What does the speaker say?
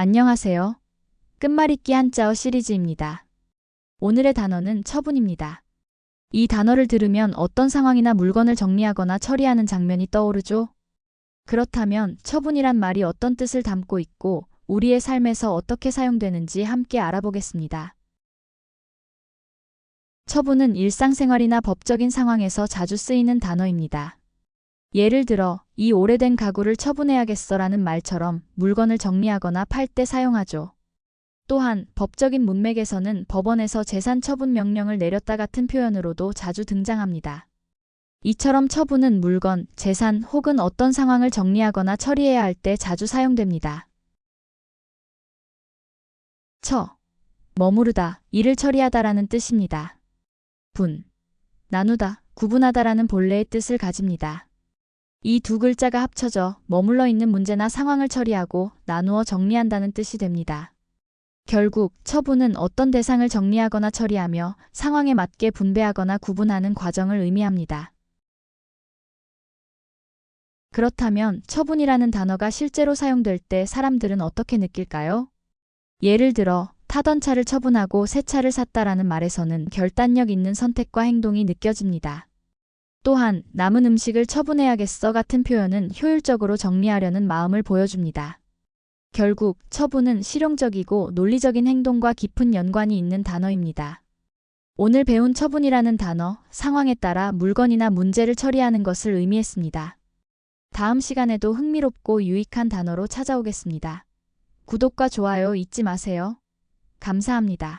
안녕하세요. 끝말잇기 한자어 시리즈입니다. 오늘의 단어는 처분입니다. 이 단어를 들으면 어떤 상황이나 물건을 정리하거나 처리하는 장면이 떠오르죠? 그렇다면 처분이란 말이 어떤 뜻을 담고 있고 우리의 삶에서 어떻게 사용되는지 함께 알아보겠습니다. 처분은 일상생활이나 법적인 상황에서 자주 쓰이는 단어입니다. 예를 들어, 이 오래된 가구를 처분해야겠어라는 말처럼 물건을 정리하거나 팔 때 사용하죠. 또한 법적인 문맥에서는 법원에서 재산 처분 명령을 내렸다 같은 표현으로도 자주 등장합니다. 이처럼 처분은 물건, 재산 혹은 어떤 상황을 정리하거나 처리해야 할 때 자주 사용됩니다. 처, 머무르다, 일을 처리하다라는 뜻입니다. 분, 나누다, 구분하다라는 본래의 뜻을 가집니다. 이 두 글자가 합쳐져 머물러 있는 문제나 상황을 처리하고 나누어 정리한다는 뜻이 됩니다. 결국 처분은 어떤 대상을 정리하거나 처리하며 상황에 맞게 분배하거나 구분하는 과정을 의미합니다. 그렇다면 처분이라는 단어가 실제로 사용될 때 사람들은 어떻게 느낄까요? 예를 들어 타던 차를 처분하고 새 차를 샀다라는 말에서는 결단력 있는 선택과 행동이 느껴집니다. 또한 남은 음식을 처분해야겠어 같은 표현은 효율적으로 정리하려는 마음을 보여줍니다. 결국 처분은 실용적이고 논리적인 행동과 깊은 연관이 있는 단어입니다. 오늘 배운 처분이라는 단어, 상황에 따라 물건이나 문제를 처리하는 것을 의미했습니다. 다음 시간에도 흥미롭고 유익한 단어로 찾아오겠습니다. 구독과 좋아요 잊지 마세요. 감사합니다.